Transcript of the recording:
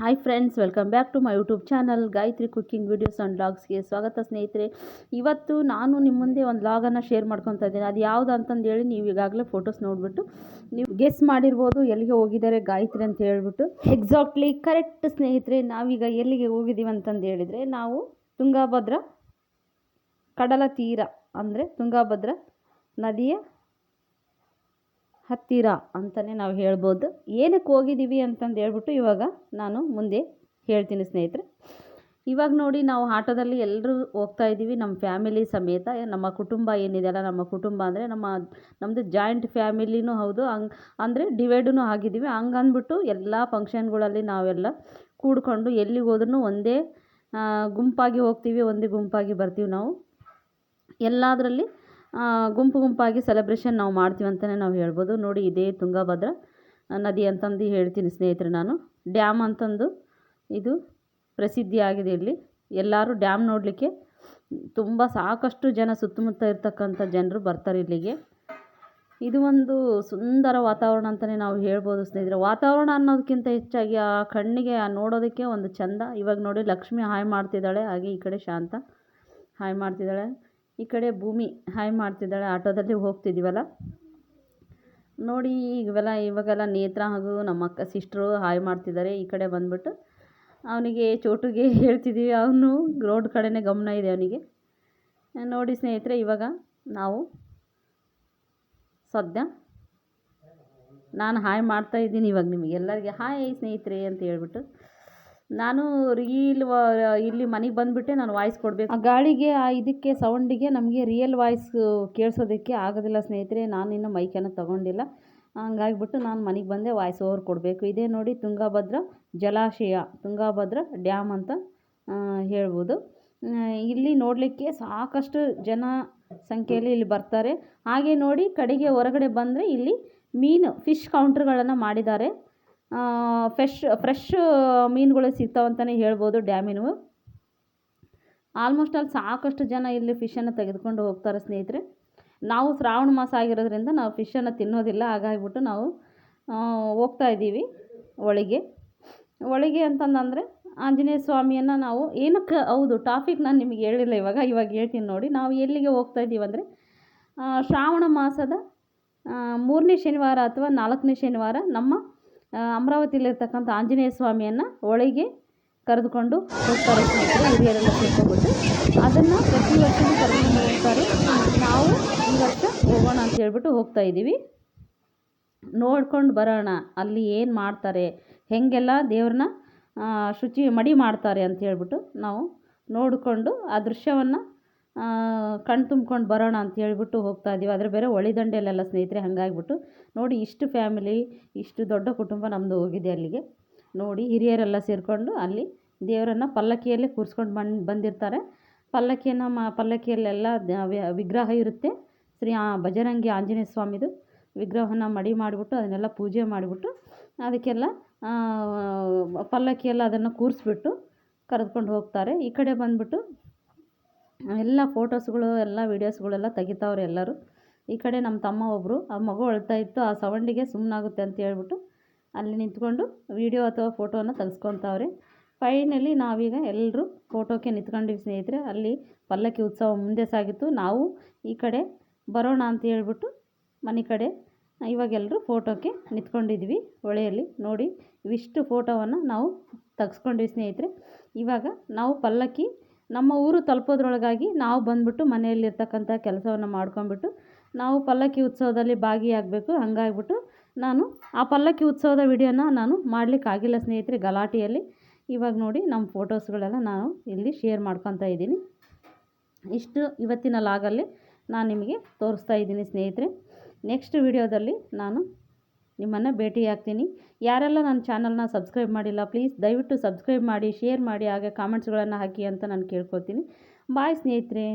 Hi friends welcome back to my YouTube channel Gayathri cooking videos and ಬ್ಲಾಗ್ಸ್ಗೆ ಸ್ವಾಗತ ಸ್ನೇಹಿತರೆ. ಇವತ್ತು ನಾನು ನಿಮ್ಮ ಮುಂದೆ ಒಂದು ಲಾಗನ್ನು ಶೇರ್ ಮಾಡ್ಕೊತಾ ಇದ್ದೀನಿ. ಅದು ಯಾವುದು ಅಂತಂದೇಳಿ ನೀವು ಈಗಾಗಲೇ ಫೋಟೋಸ್ ನೋಡಿಬಿಟ್ಟು ನೀವು ಗೆಸ್ ಮಾಡಿರ್ಬೋದು ಎಲ್ಲಿಗೆ ಹೋಗಿದ್ದಾರೆ ಗಾಯತ್ರಿ ಅಂತ ಹೇಳ್ಬಿಟ್ಟು. ಎಕ್ಸಾಕ್ಟ್ಲಿ ಕರೆಕ್ಟ್ ಸ್ನೇಹಿತರೆ, ನಾವೀಗ ಎಲ್ಲಿಗೆ ಹೋಗಿದ್ದೀವಿ ಅಂತಂದು ಹೇಳಿದರೆ ನಾವು ತುಂಗಾಭದ್ರ ಕಡಲ ತೀರ ಅಂದರೆ ತುಂಗಾಭದ್ರ ನದಿಯ ಹತ್ತಿರ ಅಂತಲೇ ನಾವು ಹೇಳ್ಬೋದು. ಏನಕ್ಕೆ ಹೋಗಿದ್ದೀವಿ ಅಂತಂದು ಹೇಳ್ಬಿಟ್ಟು ಇವಾಗ ನಾನು ಮುಂದೆ ಹೇಳ್ತೀನಿ ಸ್ನೇಹಿತರೆ. ಇವಾಗ ನೋಡಿ ನಾವು ಆಟೋದಲ್ಲಿ ಎಲ್ಲರೂ ಹೋಗ್ತಾ ಇದ್ದೀವಿ. ನಮ್ಮ ಫ್ಯಾಮಿಲಿ ಸಮೇತ, ನಮ್ಮ ಕುಟುಂಬ ಏನಿದೆಯಲ್ಲ ನಮ್ಮ ಕುಟುಂಬ ಅಂದರೆ ನಮ್ಮ ನಮ್ಮದು ಜಾಯಿಂಟ್ ಫ್ಯಾಮಿಲಿನೂ ಹೌದು. ಹಂಗ್ ಅಂದರೆ ಡಿವೈಡೂ ಆಗಿದ್ದೀವಿ. ಹಂಗಂದ್ಬಿಟ್ಟು ಎಲ್ಲ ಫಂಕ್ಷನ್ಗಳಲ್ಲಿ ನಾವೆಲ್ಲ ಕೂಡ್ಕೊಂಡು ಎಲ್ಲಿಗೆ ಹೋದ್ರೂ ಒಂದೇ ಗುಂಪಾಗಿ ಹೋಗ್ತೀವಿ, ಒಂದೇ ಗುಂಪಾಗಿ ಬರ್ತೀವಿ ನಾವು. ಎಲ್ಲದರಲ್ಲಿ ಗುಂಪು ಗುಂಪಾಗಿ ಸೆಲೆಬ್ರೇಷನ್ ನಾವು ಮಾಡ್ತೀವಿ ಅಂತಲೇ ನಾವು ಹೇಳ್ಬೋದು. ನೋಡಿ, ಇದೇ ತುಂಗಭದ್ರಾ ನದಿ ಅಂತಂದು ಹೇಳ್ತೀನಿ ಸ್ನೇಹಿತರೆ ನಾನು. ಡ್ಯಾಮ್ ಅಂತಂದು ಇದು ಪ್ರಸಿದ್ಧಿಯಾಗಿದೆ ಇಲ್ಲಿ. ಎಲ್ಲರೂ ಡ್ಯಾಮ್ ನೋಡಲಿಕ್ಕೆ ತುಂಬ ಸಾಕಷ್ಟು ಜನ ಸುತ್ತಮುತ್ತ ಇರ್ತಕ್ಕಂಥ ಜನರು ಬರ್ತಾರೆ ಇಲ್ಲಿಗೆ. ಇದು ಒಂದು ಸುಂದರ ವಾತಾವರಣ ಅಂತಲೇ ನಾವು ಹೇಳ್ಬೋದು ಸ್ನೇಹಿತರೆ. ವಾತಾವರಣ ಅನ್ನೋದಕ್ಕಿಂತ ಹೆಚ್ಚಾಗಿ ಆ ಕಣ್ಣಿಗೆ ನೋಡೋದಕ್ಕೆ ಒಂದು ಚಂದ. ಇವಾಗ ನೋಡಿ, ಲಕ್ಷ್ಮಿ ಹಾಯ್ ಮಾಡ್ತಿದ್ದಾಳೆ. ಹಾಗೆ ಈ ಕಡೆ ಶಾಂತ ಹಾಯ್ ಮಾಡ್ತಿದ್ದಾಳೆ. ಈ ಕಡೆ ಭೂಮಿ ಹಾಯ್ ಮಾಡ್ತಿದ್ದಾಳೆ, ಆಟೋದಲ್ಲಿ ಹೋಗ್ತಿದ್ದೀವಲ್ಲ ನೋಡಿ ಇವೆಲ್ಲ ಇವಾಗೆಲ್ಲ ನೇತ್ರ ಹಾಗೂ ನಮ್ಮ ಅಕ್ಕ ಸಿಸ್ಟ್ರು ಹಾಯ್ ಮಾಡ್ತಿದ್ದಾರೆ, ಈ ಕಡೆ ಬಂದ್ಬಿಟ್ಟು. ಅವನಿಗೆ ಚೋಟುಗೆ ಹೇಳ್ತಿದ್ದೀವಿ ಅವನು ರೋಡ್ ಕಡೆನೇ ಗಮನ ಇದೆ ಅವನಿಗೆ. ನೋಡಿ ಸ್ನೇಹಿತರೆ, ಇವಾಗ ನಾವು ಸದ್ಯ ನಾನು ಹಾಯ್ ಮಾಡ್ತಾ ಇದ್ದೀನಿ ಇವಾಗ ನಿಮಗೆ ಎಲ್ಲರಿಗೆ. ಹಾಯ್ ಸ್ನೇಹಿತರೆ ಅಂತ ಹೇಳ್ಬಿಟ್ಟು ನಾನು ರೀಲ್ ಇಲ್ಲಿ ಮನೆಗೆ ಬಂದುಬಿಟ್ಟೆ, ನಾನು ವಾಯ್ಸ್ ಕೊಡಬೇಕು. ಆ ಗಾಳಿಗೆ, ಆ ಇದಕ್ಕೆ ಸೌಂಡಿಗೆ ನಮಗೆ ರಿಯಲ್ ವಾಯ್ಸ್ ಕೇಳಿಸೋದಕ್ಕೆ ಆಗೋದಿಲ್ಲ ಸ್ನೇಹಿತರೆ. ನಾನು ಇನ್ನೂ ಮೈಕನ್ನು ತೊಗೊಂಡಿಲ್ಲ. ಹಂಗಾಗಿಬಿಟ್ಟು ನಾನು ಮನೆಗೆ ಬಂದೆ ವಾಯ್ಸ್ ಓವರ್ ಕೊಡಬೇಕು. ಇದೇ ನೋಡಿ ತುಂಗಭದ್ರ ಜಲಾಶಯ, ತುಂಗಭದ್ರ ಡ್ಯಾಮ್ ಅಂತ ಹೇಳ್ಬೋದು. ಇಲ್ಲಿ ನೋಡಲಿಕ್ಕೆ ಸಾಕಷ್ಟು ಜನ ಸಂಖ್ಯೆಯಲ್ಲಿ ಇಲ್ಲಿ ಬರ್ತಾರೆ. ಹಾಗೆ ನೋಡಿ, ಕಡೆಗೆ ಹೊರಗಡೆ ಬಂದರೆ ಇಲ್ಲಿ ಮೀನು ಫಿಶ್ ಕೌಂಟ್ರ್ಗಳನ್ನು ಮಾಡಿದ್ದಾರೆ. ಫ್ರೆಶ್ ಫ್ರೆಶ್ ಮೀನುಗಳು ಸಿಗ್ತಾವೆ ಅಂತಲೇ ಹೇಳ್ಬೋದು ಡ್ಯಾಮಿನವು. ಆಲ್ಮೋಸ್ಟ್ ಅಲ್ಲಿ ಸಾಕಷ್ಟು ಜನ ಇಲ್ಲಿ ಫಿಶನ್ನು ತೆಗೆದುಕೊಂಡು ಹೋಗ್ತಾರೆ ಸ್ನೇಹಿತರೆ. ನಾವು ಶ್ರಾವಣ ಮಾಸ ಆಗಿರೋದ್ರಿಂದ ನಾವು ಫಿಶನ್ನು ತಿನ್ನೋದಿಲ್ಲ. ಹಾಗಾಗಿಬಿಟ್ಟು ನಾವು ಹೋಗ್ತಾ ಇದ್ದೀವಿ ಒಳಗೆ. ಒಳಗೆ ಅಂತಂದರೆ ಆಂಜನೇಯ ಸ್ವಾಮಿಯನ್ನು ನಾವು ಏನಕ್ಕೆ, ಹೌದು ಟಾಪಿಕ್ ನಾನು ನಿಮಗೆ ಹೇಳಿಲ್ಲ ಇವಾಗ. ಇವಾಗ ಹೇಳ್ತೀನಿ ನೋಡಿ. ನಾವು ಎಲ್ಲಿಗೆ ಹೋಗ್ತಾ ಇದ್ದೀವಿ ಅಂದರೆ ಶ್ರಾವಣ ಮಾಸದ ಮೂರನೇ ಶನಿವಾರ ಅಥವಾ ನಾಲ್ಕನೇ ಶನಿವಾರ ನಮ್ಮ ಅಮರಾವತಿಯಲ್ಲಿರ್ತಕ್ಕಂಥ ಆಂಜನೇಯ ಸ್ವಾಮಿಯನ್ನು ಒಳಗೆ ಕರೆದುಕೊಂಡು ಹೋಗ್ತಾರೆ ಹಿರಿಯರೆಲ್ಲ ಸೇರ್ಕೊಂಡ್ಬಿಟ್ಟು ಅದನ್ನು ಪ್ರತಿ ವರ್ಷವೂ ಕರ್ಕೊಂಡು ಹೋಗ್ತಾರೆ. ನಾವು ಈ ವರ್ಷ ಹೋಗೋಣ ಅಂತ ಹೇಳ್ಬಿಟ್ಟು ಹೋಗ್ತಾ ಇದ್ದೀವಿ. ನೋಡ್ಕೊಂಡು ಬರೋಣ, ಅಲ್ಲಿ ಏನು ಮಾಡ್ತಾರೆ, ಹೇಗೆಲ್ಲ ದೇವ್ರನ್ನ ಶುಚಿ ಮಡಿ ಮಾಡ್ತಾರೆ ಅಂತ ಹೇಳ್ಬಿಟ್ಟು ನಾವು ನೋಡಿಕೊಂಡು ಆ ದೃಶ್ಯವನ್ನು ಕಣ್ಣು ತುಂಬ್ಕೊಂಡು ಬರೋಣ ಅಂತ ಹೇಳ್ಬಿಟ್ಟು ಹೋಗ್ತಾ ಇದ್ದೀವಿ ಆದರೆ ಬೇರೆ ಹೊಳಿದಂಡೆಯಲ್ಲೆಲ್ಲ ಸ್ನೇಹಿತರೆ ಹಾಗಾಗಿಬಿಟ್ಟು ನೋಡಿ ಇಷ್ಟು ಫ್ಯಾಮಿಲಿ, ಇಷ್ಟು ದೊಡ್ಡ ಕುಟುಂಬ ನಮ್ಮದು ಹೋಗಿದೆ ಅಲ್ಲಿಗೆ. ನೋಡಿ ಹಿರಿಯರೆಲ್ಲ ಸೇರಿಕೊಂಡು ಅಲ್ಲಿ ದೇವರನ್ನು ಪಲ್ಲಕ್ಕಿಯಲ್ಲೇ ಕೂರಿಸ್ಕೊಂಡು ಬಂದು, ಬಂದಿರ್ತಾರೆ. ಪಲ್ಲಕ್ಕಿಯನ್ನು ಮ, ಪಲ್ಲಕ್ಕಿಯಲ್ಲೆಲ್ಲ ವಿಗ್ರಹ ಇರುತ್ತೆ. ಶ್ರೀ ಬಜರಂಗಿ ಆಂಜನೇಯ ಸ್ವಾಮಿದು. ವಿಗ್ರಹವನ್ನು ಮಡಿ ಮಾಡಿಬಿಟ್ಟು ಅದನ್ನೆಲ್ಲ ಪೂಜೆ ಮಾಡಿಬಿಟ್ಟು ಅದಕ್ಕೆಲ್ಲ ಪಲ್ಲಕ್ಕಿಯೆಲ್ಲ ಅದನ್ನು ಕೂರಿಸ್ಬಿಟ್ಟು ಕರೆದುಕೊಂಡು ಹೋಗ್ತಾರೆ. ಈ ಕಡೆ ಬಂದುಬಿಟ್ಟು ಎಲ್ಲ ಫೋಟೋಸ್ಗಳು, ಎಲ್ಲ ವೀಡಿಯೋಸ್ಗಳೆಲ್ಲ ತೆಗಿತಾವ್ರೆ ಎಲ್ಲರೂ. ಈ ಕಡೆ ನಮ್ಮ ತಮ್ಮ ಒಬ್ಬರು ಆ ಮಗು ಅಳ್ತಾ ಇತ್ತು, ಆ ಸೌಂಡಿಗೆ ಸುಮ್ಮನಾಗುತ್ತೆ ಅಂತ ಹೇಳ್ಬಿಟ್ಟು ಅಲ್ಲಿ ನಿಂತ್ಕೊಂಡು ವೀಡಿಯೋ ಅಥವಾ ಫೋಟೋನ ತೆಗೆಸ್ಕೊತಾವ್ರೆ. ಫೈನಲಿ ನಾವೀಗ ಎಲ್ಲರೂ ಫೋಟೋಕ್ಕೆ ನಿಂತ್ಕೊಂಡಿವಿ ಸ್ನೇಹಿತರೆ. ಅಲ್ಲಿ ಪಲ್ಲಕ್ಕಿ ಉತ್ಸವ ಮುಂದೆ ಸಾಗಿತ್ತು. ನಾವು ಈ ಕಡೆ ಬರೋಣ ಅಂತ ಹೇಳ್ಬಿಟ್ಟು ಮನೆ ಕಡೆ ಇವಾಗೆಲ್ಲರೂ ಫೋಟೋಕ್ಕೆ ನಿಂತ್ಕೊಂಡಿದ್ವಿ ಹೊಳೆಯಲ್ಲಿ. ನೋಡಿ, ಇವಿಷ್ಟು ಫೋಟೋವನ್ನು ನಾವು ತೆಗೆಸ್ಕೊಂಡ್ವಿ ಸ್ನೇಹಿತರೆ. ಇವಾಗ ನಾವು ಪಲ್ಲಕ್ಕಿ ನಮ್ಮ ಊರು ತಲುಪೋದ್ರೊಳಗಾಗಿ ನಾವು ಬಂದುಬಿಟ್ಟು ಮನೆಯಲ್ಲಿರ್ತಕ್ಕಂಥ ಕೆಲಸವನ್ನು ಮಾಡ್ಕೊಂಬಿಟ್ಟು ನಾವು ಪಲ್ಲಕ್ಕಿ ಉತ್ಸವದಲ್ಲಿ ಭಾಗಿಯಾಗಬೇಕು. ಹಂಗಾಗ್ಬಿಟ್ಟು ನಾನು ಆ ಪಲ್ಲಕ್ಕಿ ಉತ್ಸವದ ವಿಡಿಯೋನ ನಾನು ಮಾಡಲಿಕ್ಕಾಗಿಲ್ಲ ಸ್ನೇಹಿತರೆ ಗಲಾಟೆಯಲ್ಲಿ. ಇವಾಗ ನೋಡಿ ನಮ್ಮ ಫೋಟೋಸ್ಗಳೆಲ್ಲ ನಾನು ಇಲ್ಲಿ ಶೇರ್ ಮಾಡ್ಕೊತಾ ಇದ್ದೀನಿ. ಇಷ್ಟು ಇವತ್ತಿನ ಲಾಗಲ್ಲಿ ನಾನು ನಿಮಗೆ ತೋರಿಸ್ತಾ ಇದ್ದೀನಿ ಸ್ನೇಹಿತರೆ. ನೆಕ್ಸ್ಟ್ ವಿಡಿಯೋದಲ್ಲಿ ನಾನು ನಿಮ್ಮನ್ನು ಭೇಟಿಯಾಗ್ತೀನಿ ಯಾರೆಲ್ಲ ನನ್ನ ಚಾನಲ್ನ ಸಬ್ಸ್ಕ್ರೈಬ್ ಮಾಡಿಲ್ಲ, ಪ್ಲೀಸ್ ದಯವಿಟ್ಟು ಸಬ್ಸ್ಕ್ರೈಬ್ ಮಾಡಿ, ಶೇರ್ ಮಾಡಿ, ಹಾಗೆ ಕಾಮೆಂಟ್ಸ್ಗಳನ್ನು ಹಾಕಿ ಅಂತ ನಾನು ಕೇಳ್ಕೊತೀನಿ ಬಾಯ್ ಸ್ನೇಹಿತರೆ.